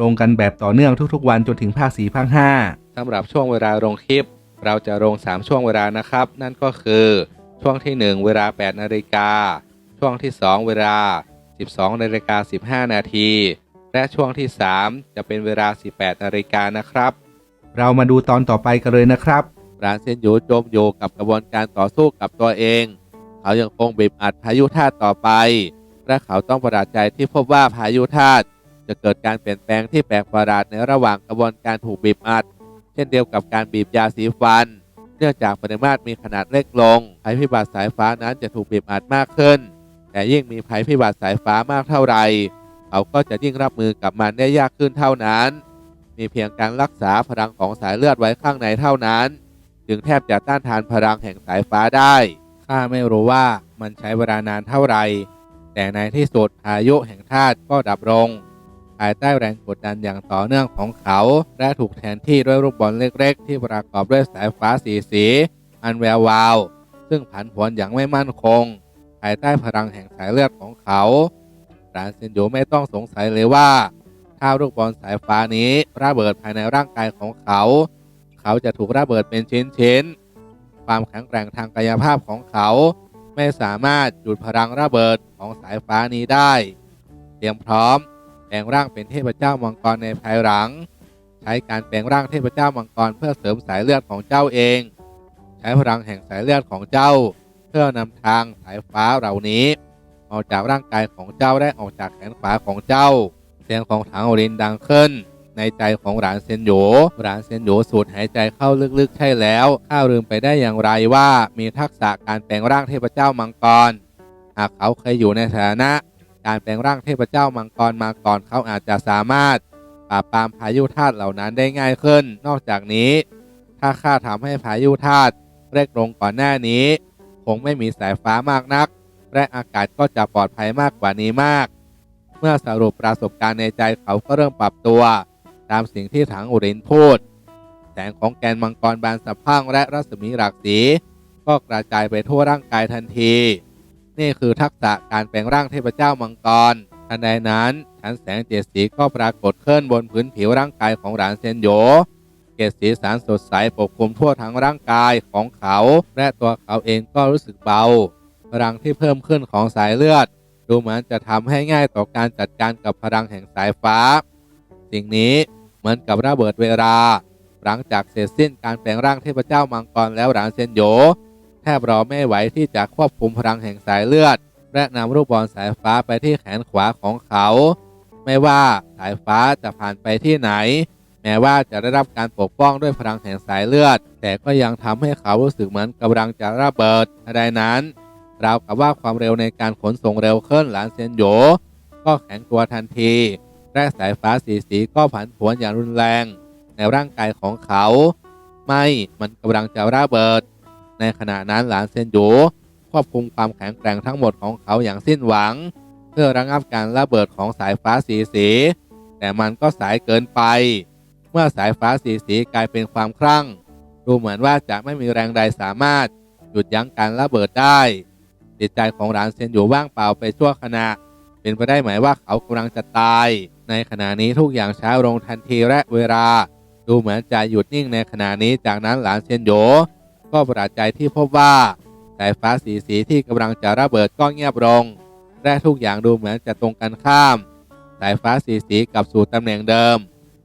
ลงกันแบบต่อเนื่องทุกๆ วันจนถึงภาค4ภาค5สำหรับช่วงเวลาลงคลิป เราจะลง 3 ช่วงเวลานะครับ นั่นก็คือช่วงที่ 1 เวลา 8 นาฬิกา ช่วงที่ 2 เวลา 12 นาฬิกา 15 นาที และช่วงที่ 3 จะเป็นเวลา 18 นาฬิกานะครับ เรามาดูตอนต่อไปกันเลยนะครับร้านเซนยูจมอยู่กับกระบวนการต่อสู้กับตัวเอง เขายังคงบีบอัดพายุธาตุต่อไป และเขาต้องประหลาดใจที่พบว่าพายุธาตุ จะเกิดการเปลี่ยนแปลงที่แปลกประหลาดในระหว่างกระบวนการถูกบีบอัด เช่นเดียวกับการบีบยาสีฟัน เนื่องจากปริมาตรมีขนาดเล็กลงภัยพิบัติสายฟ้านั้นจะถูกบีบอัดมากขึ้น แต่ยิ่งมีภัยพิบัติสายฟ้ามากเท่าไหร่เขาก็จะยิ่งรับมือกับมันได้ยากขึ้นเท่านั้น มีเพียงการรักษาพลังของสายเลือดไว้ข้างในเท่านั้น จึงแทบจะต้านทานพลังแห่งสายฟ้าได้ข้าไม่รู้ว่ามันใช้เวลานานเท่าไหร่แต่ในที่สุดพายุแห่งธาตุก็ดับลง ภายใต้แรงกดดันอย่างต่อเนื่องของเขา และถูกแทนที่ด้วยลูกบอลเล็กๆ ที่ประกอบด้วยสายฟ้าสีสี อันแวววาว ซึ่งผันผวนอย่างไม่มั่นคง ภายใต้พลังแห่งสายเลือดของเขารานเซนโยไม่ต้องสงสัยเลยว่า ถ้าลูกบอลสายฟ้านี้ระเบิดภายในร่างกายของเขา เขาจะถูกระเบิดเป็นชิ้นๆความแข็งแกร่งทางกายภาพของเขา ไม่สามารถหยุดพลังระเบิดของสายฟ้านี้ได้ เตรียมพร้อม แปลงร่างเป็นเทพเจ้ามังกรในภายหลัง ใช้การแปลงร่างเทพเจ้ามังกรเพื่อเสริมสายเลือดของเจ้าเอง ใช้พลังแห่งสายเลือดของเจ้า เพื่อนำทางสายฟ้าเหล่านี้ออกจากร่างกายของเจ้าได้ออกจากแขนขวาของเจ้า เสียงของถังโอรินดังขึ้น ในใจของหลานเซนโยหลานเซนโยสูดหายใจเข้าลึกๆใช่แล้วข้าลืมไปได้อย่างไรว่ามีทักษะการแปลงร่างเทพเจ้ามังกร หากเขาเคยอยู่ในฐานะ การแปลงร่างเทพเจ้ามังกรมาก่อนเขาอาจจะสามารถปราบปรามพายุธาตุเหล่านั้นได้ง่ายขึ้น นอกจากนี้ ถ้าข้าทำให้พายุธาตุเล็กลงก่อนหน้านี้ คงไม่มีสายฟ้ามากนัก และอากาศก็จะปลอดภัยมากกว่านี้มาก เมื่อสรุปประสบการณ์ในใจเขาก็เริ่มปรับตัว ตามสิ่งที่ถังอุรินพูด แสงของแกนมังกรบานสะพังและรัศมีหลากสี ก็กระจายไปทั่วร่างกายทันที นี่คือทักษะการแปลงร่างเทพเจ้ามังกรทันใดนั้นชั้นแสงเจ็ดสีก็ปรากฏขึ้นบนพื้นผิวร่างกายของหลานเซนโยเกศสีสันสดใสปกคลุมทั่วทั้งร่างกายของเขา และตัวเขาเองก็รู้สึกเบาพลังที่เพิ่มขึ้นของสายเลือด ดูเหมือนจะทำให้ง่ายต่อการจัดการกับพลังแห่งสายฟ้า สิ่งนี้เหมือนกับระเบิดเวลา หลังจากเสร็จสิ้นการแปลงร่างเทพเจ้ามังกรแล้วหลานเซนโย แทบรอไม่ไหวที่จะควบคุมพลังแห่งสายเลือด และนำลูกบอลสายฟ้าไปที่แขนขวาของเขา ไม่ว่าสายฟ้าจะผ่านไปที่ไหน แม้ว่าจะได้รับการปกป้องด้วยพลังแห่งสายเลือด แต่ก็ยังทำให้เขารู้สึกเหมือนกำลังจะระเบิดอะไรนั้นราวกับว่าความเร็วในการขนส่งเร็วขึ้นหลานเซนโยก็แข็งตัวทันที และสายฟ้าสีสีก็ผันผวนอย่างรุนแรง ในร่างกายของเขา ไม่มันกำลังจะระเบิด ในขณะนั้นหลานเซนโยควบคุมความแข็งแกร่งทั้งหมดของเขาอย่างสิ้นหวัง เพื่อระงับการระเบิดของสายฟ้าสีสี แต่มันก็สายเกินไป เมื่อสายฟ้าสีสีกลายเป็นความคลั่ง ดูเหมือนว่าจะไม่มีแรงใดสามารถหยุดยั้งการระเบิดได้จิตใจของหลานเซนอยู่ว่างเปล่าไปชั่วขณะ เป็นไปได้ไหมว่าเขากำลังจะตาย ในขณะนี้ทุกอย่างช้าลงทันทีและเวลา ดูเหมือนจะหยุดนิ่งในขณะนี้จากนั้นหลานเซนโย ก็ประหลาดใจที่พบว่าสายฟ้าสีสีที่กำลังจะระเบิดก็เงียบลงและทุกอย่างดูเหมือนจะตรงกันข้าม สายฟ้าสีสีกลับสู่ตำแหน่งเดิม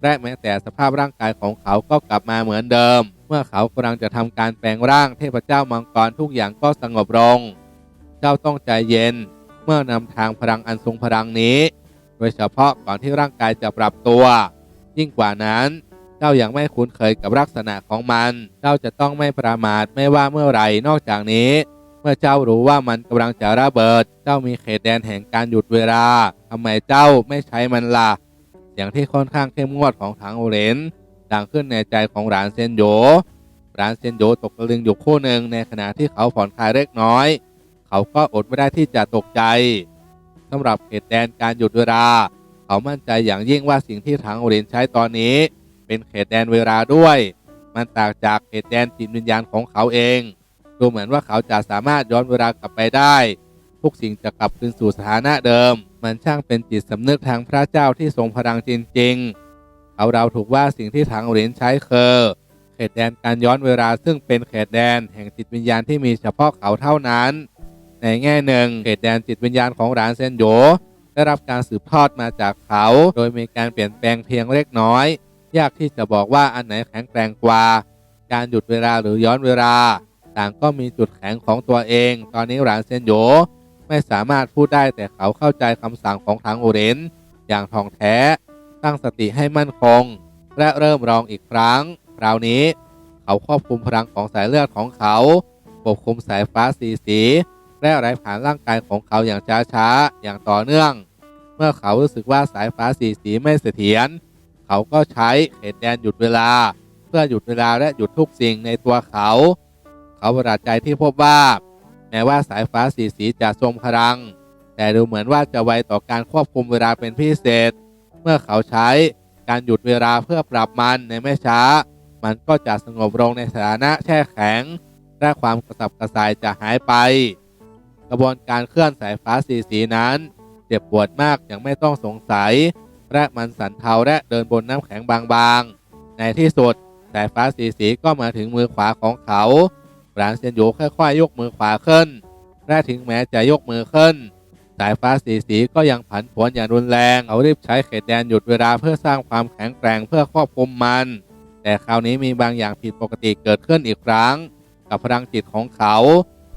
และแม้แต่สภาพร่างกายของเขาก็กลับมาเหมือนเดิม เมื่อเขากำลังจะทำการแปลงร่างเทพเจ้ามังกรทุกอย่างก็สงบลง เจ้าต้องใจเย็น เมื่อนำทางพลังอันทรงพลังนี้ โดยเฉพาะก่อนที่ร่างกายจะปรับตัว ยิ่งกว่านั้น เจ้ายังไม่คุ้นเคยกับลักษณะของมัน เจ้าจะต้องไม่ประมาทไม่ว่าเมื่อไหร่นอกจากนี้ เมื่อเจ้ารู้ว่ามันกำลังจะระเบิด เจ้ามีเขตแดนแห่งการหยุดเวลาทำไมเจ้าไม่ใช้มันล่ะสเสียงที่ค่อนข้างเข้มงวดของถังโอเรนดังขึ้นในใจของหลานเซนโยหลานเซนโยตกตะลึงอยู่คู่หนึ่งในขณะที่เขาผ่อนคลายเล็กน้อย เขาก็อดไม่ได้ที่จะตกใจสำหรับเขตแดนการหยุดเวลา เขามั่นใจอย่างยิ่งว่าสิ่งที่ถังโอเรนใช้ตอนนี้ เป็นเขตแดนเวลาด้วย มันต่างจากเขตแดนจิตวิญญาณของเขาเองดูเหมือนว่าเขาจะสามารถย้อนเวลากลับไปได้ ทุกสิ่งจะกลับคืนสู่สถานะเดิม มันช่างเป็นจิตสำนึกทางพระเจ้าที่ทรงพลังจริงๆเขาเราถูกว่าสิ่งที่ถังเหรียญใช้คือเขตแดนการย้อนเวลาซึ่งเป็นเขตแดนแห่งจิตวิญญาณที่มีเฉพาะเขาเท่านั้น ในแง่หนึ่งเขตแดนจิตวิญญาณของหลานเซนโยได้รับการสืบทอดมาจากเขา โดยมีการเปลี่ยนแปลงเพียงเล็กน้อย ยากที่จะบอกว่าอันไหนแข็งแกร่งกว่า การหยุดเวลาหรือย้อนเวลา ต่างก็มีจุดแข็งของตัวเอง ตอนนี้หลานเซนโยไม่สามารถพูดได้แต่เขาเข้าใจคำสั่งของทางโอเรนอย่างท่องแท้ ตั้งสติให้มั่นคง และเริ่มลองอีกครั้ง คราวนี้ เขาควบคุมพลังของสายเลือดของเขาควบคุมสายฟ้าสีสีและไหลผ่านร่างกายของเขาอย่างช้าๆ อย่างต่อเนื่อง เมื่อเขารู้สึกว่าสายฟ้าสีสีไม่เสถียร เขาก็ใช้เขตแดนหยุดเวลา เพื่อหยุดเวลาและหยุดทุกสิ่งในตัวเขา เขาประหลาดใจที่พบว่า แม้ว่าสายฟ้าสีสีจะทรงพลัง แต่ดูเหมือนว่าจะไวต่อการควบคุมเวลาเป็นพิเศษ เมื่อเขาใช้การหยุดเวลาเพื่อปรับมันในไม่ช้า มันก็จะสงบลงในสถานะแช่แข็ง และความกระสับกระส่ายจะหายไป กระบวนการเคลื่อนสายฟ้าสีสีนั้น เจ็บปวดมากอย่างไม่ต้องสงสัย และมันสั่นเทาและเดินบนน้ำแข็งบางๆ ในที่สุดสายฟ้าสีสีก็มาถึงมือขวาของเขาหลานเซียนโยค่อยๆ ยกมือขวาขึ้น และถึงแม้จะยกมือขึ้น สายฟ้าสีสีก็ยังผันผวนอย่างรุนแรงเขารีบใช้เขตแดนหยุดเวลาเพื่อสร้างความแข็งแกร่งเพื่อควบคุมมัน แต่คราวนี้มีบางอย่างผิดปกติเกิดขึ้นอีกครั้ง กับพลังจิตของเขา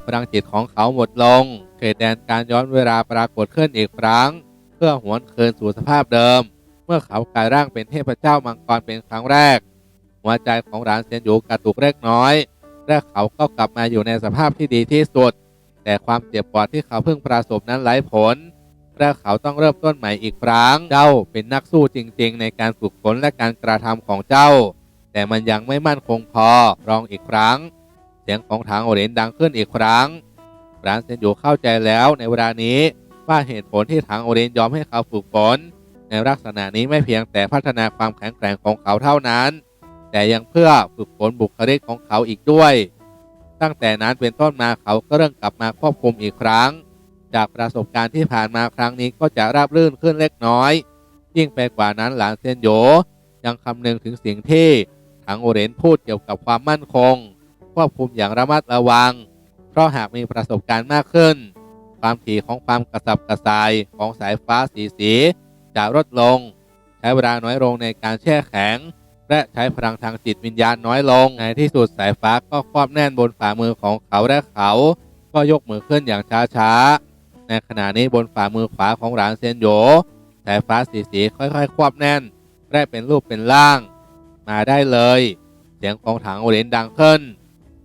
พลังจิตของเขาหมดลง เขตแดนการย้อนเวลาปรากฏขึ้นอีกครั้ง เพื่อหวนคืนสู่สภาพเดิม เมื่อเขากลายร่างเป็นเทพเจ้ามังกรเป็นครั้งแรก หัวใจของหลานเซียนหยูกระตุกเล็กน้อย และเขาก็กลับมาอยู่ในสภาพที่ดีที่สุด แต่ความเจ็บปวดที่เขาเพิ่งประสบนั้นไร้ผล และเขาต้องเริ่มต้นใหม่อีกครั้ง เจ้าเป็นนักสู้จริง ๆ ในการฝึกฝนและการกระทำของเจ้า แต่มันยังไม่มั่นคงพอลองอีกครั้ง เสียงของทางโอเรนดังขึ้นอีกครั้งร้านเซียนยูเข้าใจแล้วในเวลานี้ ว่าเหตุผลที่ทางโอเรนยอมให้เขาฝึกฝนในลักษณะนี้ไม่เพียงแต่พัฒนาความแข็งแกร่งของเขาเท่านั้น แต่ยังเพื่อฝึกฝนบุคลิกของเขาอีกด้วย ตั้งแต่นั้นเป็นต้นมาเขาก็เริ่มกลับมาควบคุมอีกครั้ง จากประสบการณ์ที่ผ่านมาครั้งนี้ก็จะราบรื่นขึ้นเล็กน้อย ยิ่งไปกว่านั้นหลานเซนโยยังคำนึงถึงสิ่งที่ทางโอเรนพูดเกี่ยวกับความมั่นคง ควบคุมอย่างระมัดระวัง เพราะหากมีประสบการณ์มากขึ้น ความถี่ของความกระสับกระส่ายของสายฟ้าสีสีจะลดลง ใช้เวลาน้อยลงในการแช่แข็ง และใช้พลังทางจิตวิญญาณน้อยลง ในที่สุดสายฟ้าก็ครอบแน่นบนฝ่ามือของเขาและเขา ก็ยกมือขึ้นอย่างช้าๆ ในขณะนี้บนฝ่ามือขวาของหลานเซนโยสายฟ้าสีสีค่อยๆ ควบแน่นและเป็นรูปเป็นร่าง มาได้เลย เสียงของถังโอเรนดังขึ้น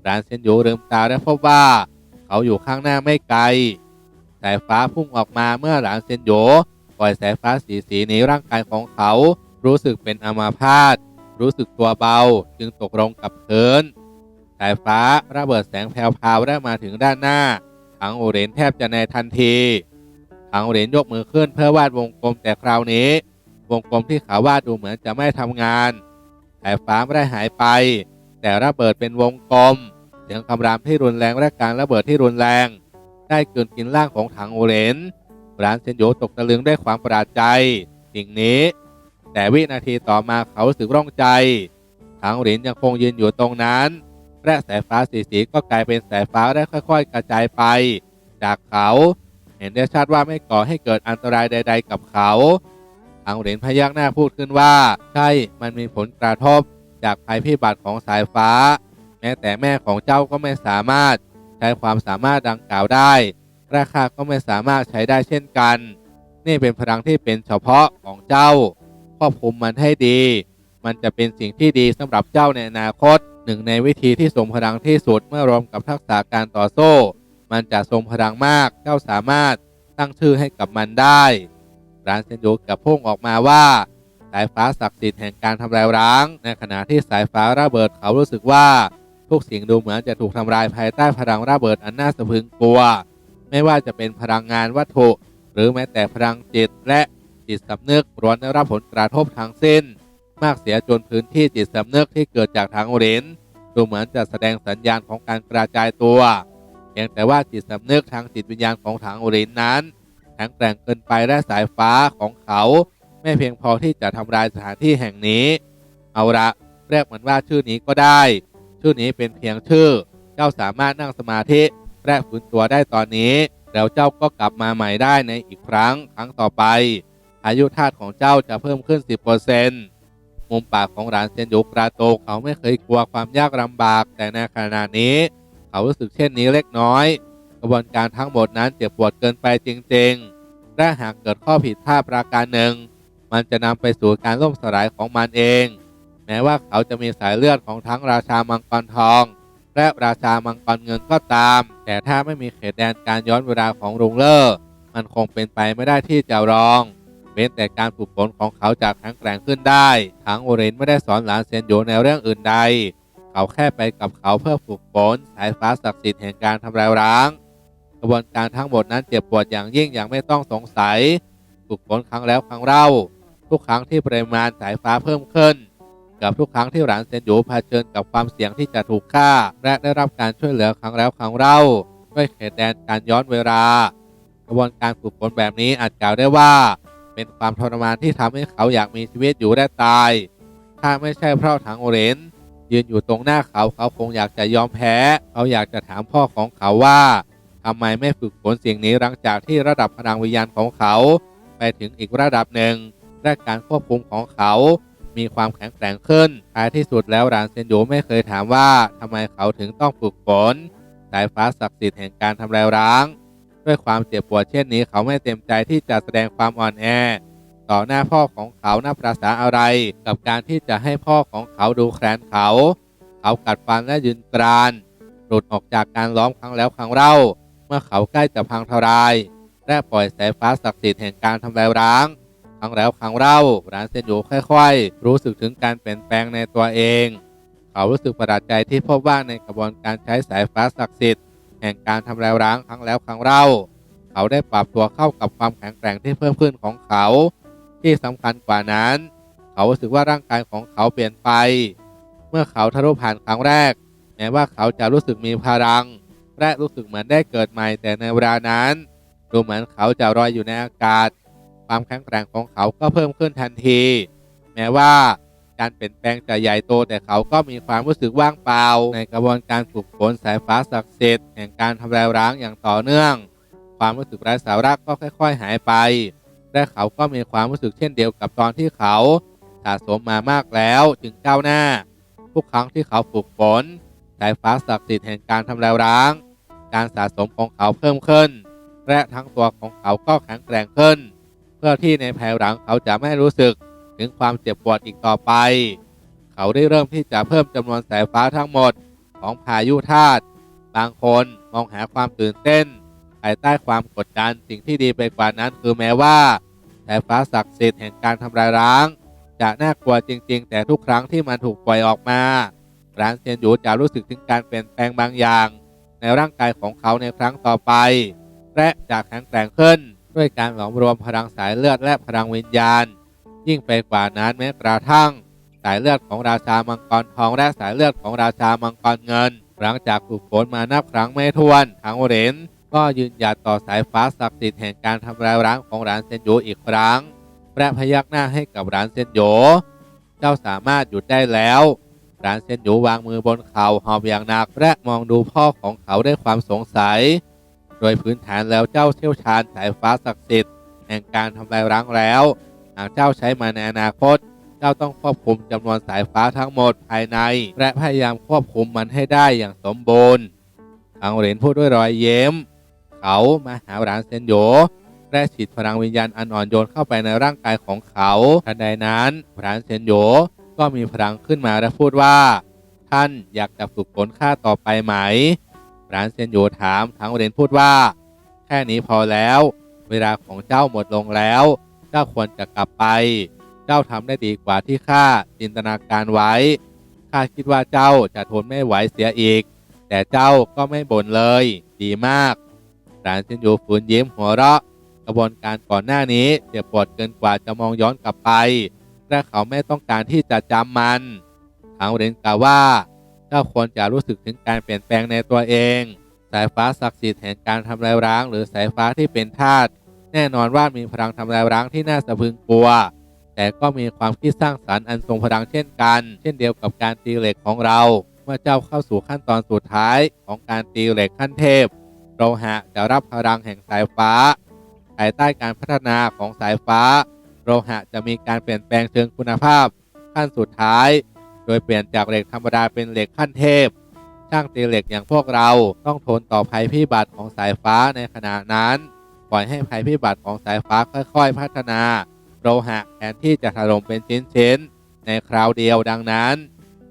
หลานเซนโยลืมตาและพบว่า เขาอยู่ข้างหน้าไม่ไกล สายฟ้าพุ่งออกมาเมื่อหลานเซนโยปล่อยสายฟ้าสีสีในร่างกายของเขา รู้สึกเป็นอามาพาตรู้สึกตัวเบาจึงตกลงกับพื้นสายฟ้าระเบิดแสงแผ่วๆได้มาถึงด้านหน้าถังโอเรนแทบจะในทันทีถังโอเรนยกมือขึ้นเพื่อวาดวงกลมแต่คราวนี้ วงกลมที่เขาวาดดูเหมือนจะไม่ทำงานสายฟ้าไม่ได้หายไป แต่ระเบิดเป็นวงกลมเสียงคำรามที่รุนแรงและการระเบิดที่รุนแรง ได้เกลืนกินร่างของถังโอเรนร้านเซนโยตกตะลึงด้วยความประหลาดใจสิ่งนี้ แต่วินาทีต่อมาเขาสึกร่องใจถังโอเรนยังคงยืนอยู่ตรงนั้นและสายฟ้าสีสีก็กลายเป็นสายฟ้าได้ค่อย ๆ กระจายไป จากเขาเห็นได้ชัดว่าไม่ก่อให้เกิดอันตรายใด ๆ กับเขาถังโอเรนพยักหน้าพูดขึ้นว่า ใช่มันมีผลกระทบ จากภัยพิบัติของสายฟ้า แม้แต่แม่ของเจ้าก็ไม่สามารถ ช้ความสามารถดังกล่าวได้ ราคาก็ไม่สามารถใช้ได้เช่นกัน นี่เป็นพลังที่เป็นเฉพาะของเจ้า ควบคุมมันให้ดี มันจะเป็นสิ่งที่ดีสำหรับเจ้าในอนาคต หนึ่งในวิธีที่ทรงพลังที่สุดเมื่อรวมกับทักษะการต่อสู้ มันจะทรงพลังมาก เจ้าสามารถตั้งชื่อให้กับมันได้ร้านเซนโยกับพุ่งออกมาว่าสายฟ้าศักดิ์สิทธิ์แห่งการทำลายร้าง ในขณะที่สายฟ้าระเบิดเขารู้สึกว่า ทุกสิ่งดูเหมือนจะถูกทำลายภายใต้พลังระเบิดอันน่าสะพรึงกลัว ไม่ว่าจะเป็นพลังงานวัตถุ หรือแม้แต่พลังจิตและจิตสำนึกล้วนได้รับผลกระทบทั้งสิ้น มากเสียจนพื้นที่จิตสำนึกที่เกิดจากทางโอเรนดูเหมือนจะแสดงสัญญาณของการกระจายตัวเพียงแต่ว่าจิตสำนึกทางจิตวิญญาณของทางโอเรนนั้นแข็งแกร่งเกินไปและสายฟ้าของเขา ไม่เพียงพอที่จะทำลายสถานที่แห่งนี้ เอาละเรียกมันว่าชื่อนี้ก็ได้ ชื่อนี้เป็นเพียงชื่อ เจ้าสามารถนั่งสมาธิและฟื้นตัวได้ตอนนี้ แล้วเจ้าก็กลับมาใหม่ได้ในอีกครั้งครั้งต่อไป อายุธาตุของเจ้าจะเพิ่มขึ้น 10%มุมปากของหลานเซนยุกราโตเขาไม่เคยกลัวความยากลำบาก แต่ในขณะนี้ เขารู้สึกเช่นนี้เล็กน้อย กระบวนการทั้งหมดนั้นเจ็บปวดเกินไปจริงๆและหากเกิดข้อผิดพลาดประการหนึ่ง มันจะนำไปสู่การล่มสลายของมันเอง แม้ว่าเขาจะมีสายเลือดของทั้งราชามังกรทอง และราชามังกรเงินก็ตาม แต่ถ้าไม่มีเขตแดนการย้อนเวลาของลุงเลอร์มันคงเป็นไปไม่ได้ที่จะรองเว้นแต่การฝึกฝนของเขาจากแข็งแกร่งขึ้นได้ทั้งโอเรนไม่ได้สอนหลานเซนโยในเรื่องอื่นใด เขาแค่ไปกับเขาเพื่อฝึกฝนสายฟ้าศักดิ์สิทธิ์แห่งการทำลายร้าง กระบวนการทั้งหมดนั้นเจ็บปวดอย่างยิ่งอย่างไม่ต้องสงสัย ฝึกฝนครั้งแล้วครั้งเล่า ทุกครั้งที่ปริมาณสายฟ้าเพิ่มขึ้น กับทุกครั้งที่หลานเซนโยเผชิญกับความเสี่ยงที่จะถูกฆ่า และได้รับการช่วยเหลือครั้งแล้วครั้งเล่าด้วยเขตแดนการย้อนเวลา กระบวนการฝึกฝนแบบนี้อาจกล่าวได้ว่า เป็นความทรมานที่ทำให้เขาอยากมีชีวิตอยู่และตาย ถ้าไม่ใช่เพราะถังโอเรนยืนอยู่ตรงหน้าเขาเขาคงอยากจะยอมแพ้ เขาอยากจะถามพ่อของเขาว่าทำไมไม่ฝึกฝนสิ่งนี้หลังจากที่ระดับพลังวิญญาณของเขา ไปถึงอีกระดับหนึ่งและการควบคุมของเขา มีความแข็งแกร่งขึ้น ท้ายที่สุดแล้วรานเซนโยไม่เคยถามว่าทำไมเขาถึงต้องฝึกฝนสายฟ้าศักดิ์สิทธิ์แห่งการทำลายร้าง ด้วยความเจ็บปวดเช่นนี้เขาไม่เต็มใจที่จะแสดงความอ่อนแอ ต่อหน้าพ่อของเขาหน้าประษาอะไร กับการที่จะให้พ่อของเขาดูแคลนเขา เขากัดฟันและยืนกรานหลุดออกจากการล้อมครั้งแล้วครั้งเล่า เมื่อเขาใกล้จะพังทลายและปล่อยสายฟ้าศักดิ์สิทธิ์แห่งการทำลายร้าง รั้งแล้วครั้งเล่าร้านเซนโยค่อยๆ รู้สึกถึงการเปลี่ยนแปลงในตัวเอง เขารู้สึกประหลาดใจที่พบว่าในกระบวนการใช้สายฟ้าศักดิ์สิทธิ์แห่งการทำลายร้างครั้งแล้วครั้งเล่า เขาได้ปรับตัวเข้ากับความแข็งแกร่งที่เพิ่มขึ้นของเขา ที่สำคัญกว่านั้น เขารู้สึกว่าร่างกายของเขาเปลี่ยนไป เมื่อเขาทะลุผ่านครั้งแรก แม้ว่าเขาจะรู้สึกมีพลัง และรู้สึกเหมือนได้เกิดใหม่แต่ในเวลานั้นดูเหมือนเขาจะลอยอยู่ในอากาศ ความแข็งแกร่งของเขาก็เพิ่มขึ้นทันที แม้ว่าการเปลี่ยนแปลงจะใหญ่โตแต่เขาก็มีความรู้สึกว่างเปล่า ในกระบวนการฝึกฝนสายฟ้าศักดิ์สิทธิ์แห่งการทำลายร้างอย่างต่อเนื่อง ความรู้สึกไร้สาระก็ค่อย ๆ หายไป และเขาก็มีความรู้สึกเช่นเดียวกับตอนที่เขาสะสมมามากแล้วจึงก้าวหน้า ทุกครั้งที่เขาฝึกฝนสายฟ้าศักดิ์สิทธิ์แห่งการทำลายร้าง การสะสมของเขาเพิ่มขึ้น และทั้งตัวของเขาก็แข็งแกร่งขึ้น พื่อที่ในภายหลังเขาจะไม่รู้สึกถึงความเจ็บปวดอีกต่อไป เขาได้เริ่มที่จะเพิ่มจำนวนสายฟ้าทั้งหมดของพายุธาตุบางคนมองหาความตื่นเต้นภายใต้ความกดดันสิ่งที่ดีไปกว่านั้นคือแม้ว่าสายฟ้าศักดิ์สิทธิ์แห่งการทำลายร้าง จะน่ากลัวจริง ๆ แต่ทุกครั้งที่มันถูกปล่อยออกมาร้านเซียนหยูจะรู้สึกถึงการเปลี่ยนแปลงบางอย่าง ในร่างกายของเขาในครั้งต่อไป และจากแข็งแกร่งขึ้น ด้วยการหลอมรวมพลังสายเลือดและพลังวิญญาณ ยิ่งไปกว่านั้นแม้กระทั่ง สายเลือดของราชามังกรทองและสายเลือดของราชามังกรเงิน หลังจากฝึกฝนมานับครั้งไม่ถ้วนทางโอเรนก็ยืนหยัดต่อสายฟ้าศักดิ์สิทธิ์แห่งการทำลายร้างของร้านเซนโยอีกครั้งและพยักหน้าให้กับร้านเซนโยเจ้าสามารถหยุดได้แล้วร้านเซนโยวางมือบนเข่าหอบอย่างหนักและมองดูพ่อของเขาด้วยความสงสัย ดยพื้นฐานแล้วเจ้าเชี่ยวชาญสายฟ้าศักดิ์สิทธิ์แห่งการทำลายร้างแล้วหากเจ้าใช้มาในอนาคต เจ้าต้องควบคุมจำนวนสายฟ้าทั้งหมดภายใน และพยายามควบคุมมันให้ได้อย่างสมบูรณ์อังเหรนพูดด้วยรอยเย้ม เขามาหาหลานเซนโยและฉีดพลังวิญญาณอันอ่อนโยนเข้าไปในร่างกายของเขาทันใดนั้นหลานเซนโยก็มีพลังขึ้นมาและพูดว่า ท่านอยากจะฝึกฝนข้าต่อไปไหม หลานเซียนโยถามทั้งเรนพูดว่า แค่นี้พอแล้ว เวลาของเจ้าหมดลงแล้ว เจ้าควรจะกลับไป เจ้าทำได้ดีกว่าที่ข้าจินตนาการไว้ข้าคิดว่าเจ้าจะทนไม่ไหวเสียอีก แต่เจ้าก็ไม่บ่นเลย ดีมากหลานเซียนโยฝืนยิ้มหัวเราะกระบวนการก่อนหน้านี้เจ็บปวดเกินกว่าจะมองย้อนกลับไปและเขาไม่ต้องการที่จะจำมันทางเรนกล่าวว่า จ้าควรจะรู้สึกถึงการเปลี่ยนแปลงในตัวเอง สายฟ้าศักดิ์สิทธิ์แห่งการทำลายร้าง หรือสายฟ้าที่เป็นธาตุแน่นอนว่ามีพลังทำลายร้างที่น่าสะพึงกลัว แต่ก็มีความคิดสร้างสรรค์อันทรงพลังเช่นกัน เช่นเดียวกับการตีเหล็กของเรา เมื่อเจ้าเข้าสู่ขั้นตอนสุดท้ายของการตีเหล็กขั้นเทพโลหะจะรับพลังแห่งสายฟ้าภายใต้การพัฒนาของสายฟ้าโลหะจะมีการเปลี่ยนแปลงเชิงคุณภาพ ขั้นสุดท้าย โดยเปลี่ยนจากเหล็กธรรมดาเป็นเหล็กขั้นเทพ ช่างตีเหล็กอย่างพวกเราต้องทนต่อภัยพิบัติของสายฟ้าในขณะนั้น ปล่อยให้ภัยพิบัติของสายฟ้าค่อย ๆ พัฒนา โลหะแทนที่จะถล่มเป็นชิ้นๆในคราวเดียวดังนั้น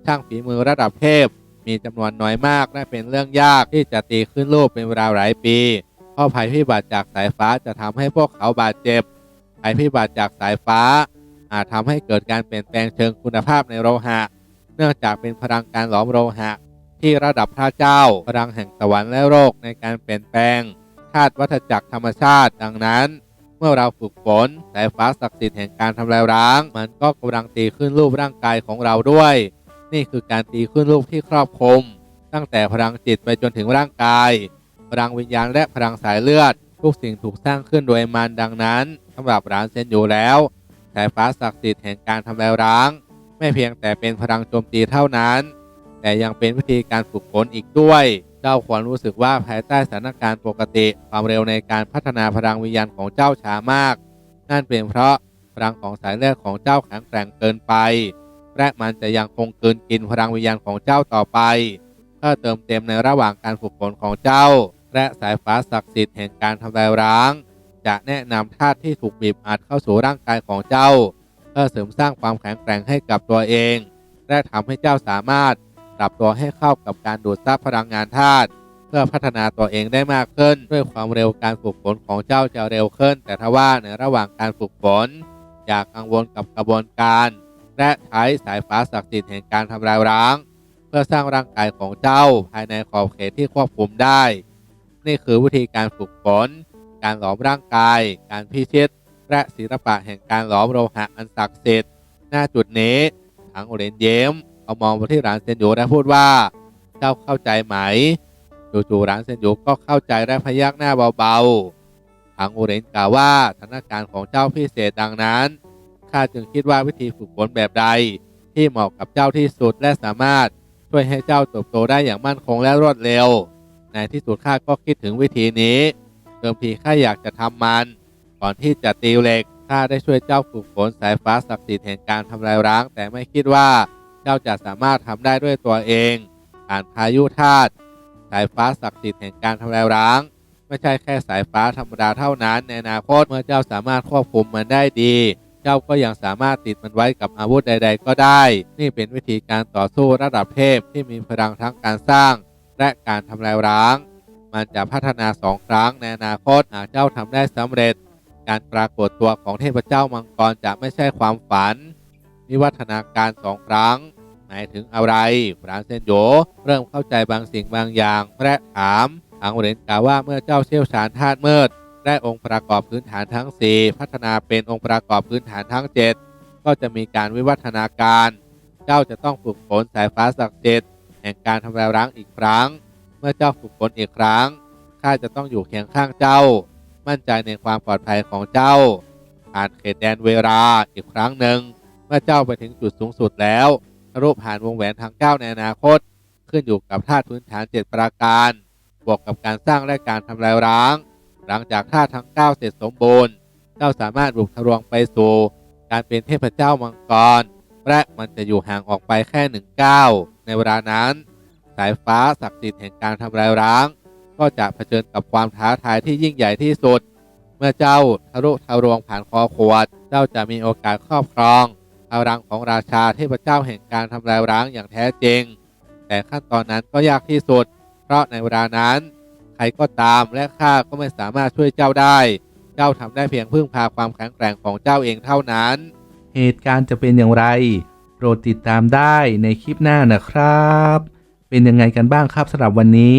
ช่างฝีมือระดับเทพมีจำนวนน้อยมากและเป็นเรื่องยากที่จะตีขึ้นรูปเป็นเวลาหลายปีเพราะภัยพิบัติจากสายฟ้าจะทำให้พวกเขาบาดเจ็บ ภัยพิบัติจากสายฟ้า อาจทำให้เกิดการเปลี่ยนแปลงเชิงคุณภาพในโลหะ นื่องจากเป็นพลังการหลอมโลหะ ที่ระดับพระเจ้า พลังแห่งสวรรค์และโลกในการเปลี่ยนแปลงธาตุวัฏจักรธรรมชาติ ดังนั้น เมื่อเราฝึกฝนสายฟ้าศักดิ์สิทธิ์แห่งการทำลายร้าง มันก็กำลังตีขึ้นรูปร่างกายของเราด้วย นี่คือการตีขึ้นรูปที่ครอบคลุมตั้งแต่พลังจิตไปจนถึงร่างกาย พลังวิญญาณและพลังสายเลือด ทุกสิ่งถูกสร้างขึ้นโดยมันดังนั้นสำหรับหลานเซนอยู่แล้วสายฟ้าศักดิ์สิทธิ์แห่งการทำลายร้าง ไม่เพียงแต่เป็นพลังโจมตีเท่านั้น แต่ยังเป็นวิธีการฝึกฝนอีกด้วย เจ้าควรรู้สึกว่าภายใต้สถานการณ์ปกติความเร็วในการพัฒนาพลังวิญญาณของเจ้าช้ามาก นั่นเป็นเพราะพลังของสายเลือดของเจ้าแข็งแกร่งเกินไป และมันจะยังคงกลืนกินพลังวิญญาณของเจ้าต่อไป เพื่อเติมเต็มในระหว่างการฝึกฝนของเจ้า และสายฟ้าศักดิ์สิทธิ์แห่งการทำลายร้าง จะแนะนำธาตุที่ถูกบีบอัดเข้าสู่ร่างกายของเจ้า เพื่อเสริมสร้างความแข็งแกร่งให้กับตัวเอง และทำให้เจ้าสามารถปรับตัวให้เข้ากับการดูดซับพลังงานธาตุเพื่อพัฒนาตัวเองได้มากขึ้น ด้วยความเร็วการฝึกฝนของเจ้าจะเร็วขึ้น แต่ทว่าในระหว่างการฝึกฝนอย่ากังวลกับกระบวนการ และใช้สายฟ้าศักดิ์สิทธิ์แห่งการทำลายร้าง เพื่อสร้างร่างกายของเจ้าภายในขอบเขตที่ควบคุมได้ นี่คือวิธีการฝึกฝน การหลอมร่างกาย การพิชิต และศิลปะแห่งการหลอมโลหะอันศักดิ์สิทธิ์หน้าจุดนี้ทางโอเรนเยมเอามองไปที่หลานเซนโยและพูดว่า เจ้าเข้าใจไหมจู่ๆหลานเซนโยก็เข้าใจและพยักหน้าเบาๆทางโอเรนกล่าวว่าสถานการณ์ของเจ้าพิเศษดังนั้นข้าจึงคิดว่าวิธีฝึกฝนแบบใด ที่เหมาะกับเจ้าที่สุดและสามารถช่วยให้เจ้าเติบโตได้อย่างมั่นคงและรวดเร็ว ในที่สุดข้าก็คิดถึงวิธีนี้ เดิมทีข้าอยากจะทำมัน ก่อนที่จะตีเหล็กข้าได้ช่วยเจ้าฝึกฝนสายฟ้าศักดิ์สิทธิ์แห่งการทำลายร้าง แต่ไม่คิดว่าเจ้าจะสามารถทำได้ด้วยตัวเองผ่านพายุธาตุสายฟ้าศักดิ์สิทธิ์แห่งการทำลายร้าง ไม่ใช่แค่สายฟ้าธรรมดาเท่านั้น ในอนาคตเมื่อเจ้าสามารถควบคุมมันได้ดี เจ้าก็ยังสามารถติดมันไว้กับอาวุธใด ๆ ก็ได้ นี่เป็นวิธีการต่อสู้ระดับเทพที่มีพลังทั้งการสร้าง และการทำลายร้าง มันจะพัฒนาสองครั้งในอนาคตหากเจ้าทำได้สำเร็จ การปรากฏตัวของเทพเจ้ามังกรจะไม่ใช่ความฝันวิวัฒนาการสองครั้ง หมายถึงอะไรฟรานเซนโยเริ่มเข้าใจบางสิ่งบางอย่างและถามทางเรนกล่าวว่าเมื่อเจ้าเชี่ยวชาญธาตุมืดได้องค์ประกอบพื้นฐานทั้ง 4 พัฒนาเป็นองค์ประกอบพื้นฐานทั้ง 7 ก็จะมีการวิวัฒนาการ เจ้าจะต้องฝึกฝนสายฟ้าศักดิ์สิทธิ์แห่งการทำลายร้างอีกครั้ง เมื่อเจ้าฝึกฝนอีกครั้งข้าจะต้องอยู่เคียงข้างเจ้า มั่นใจในความปลอดภัยของเจ้า ผ่านเขตแดนเวลาอีกครั้งหนึ่ง เมื่อเจ้าไปถึงจุดสูงสุดแล้วทะลุผ่านวงแหวนทางเก้าในอนาคต ขึ้นอยู่กับธาตุพื้นฐานเจ็ดประการ บวกกับการสร้างและการทำลายร้าง หลังจากธาตุทั้งเก้าเสร็จสมบูรณ์เจ้าสามารถบุกทะลวงไปสู่การเป็นเทพเจ้ามังกรและมันจะอยู่ห่างออกไปแค่หนึ่งก้าวในเวลานั้น สายฟ้าศักดิ์สิทธิ์แห่งการทำลายร้าง ก็จะเผชิญกับความท้าทายที่ยิ่งใหญ่ที่สุด เมื่อเจ้าทะลุทะลวงผ่านคอขวด เจ้าจะมีโอกาสครอบครองพลังของราชาเทพเจ้าแห่งการทำลายร้างอย่างแท้จริง แต่ขั้นตอนนั้นก็ยากที่สุด เพราะในเวลานั้น ใครก็ตามและข้าก็ไม่สามารถช่วยเจ้าได้ เจ้าทำได้เพียงพึ่งพาความแข็งแกร่งของเจ้าเองเท่านั้น เหตุการณ์จะเป็นอย่างไรโปรดติดตามได้ในคลิปหน้านะครับ เป็นยังไงกันบ้างครับสำหรับวันนี้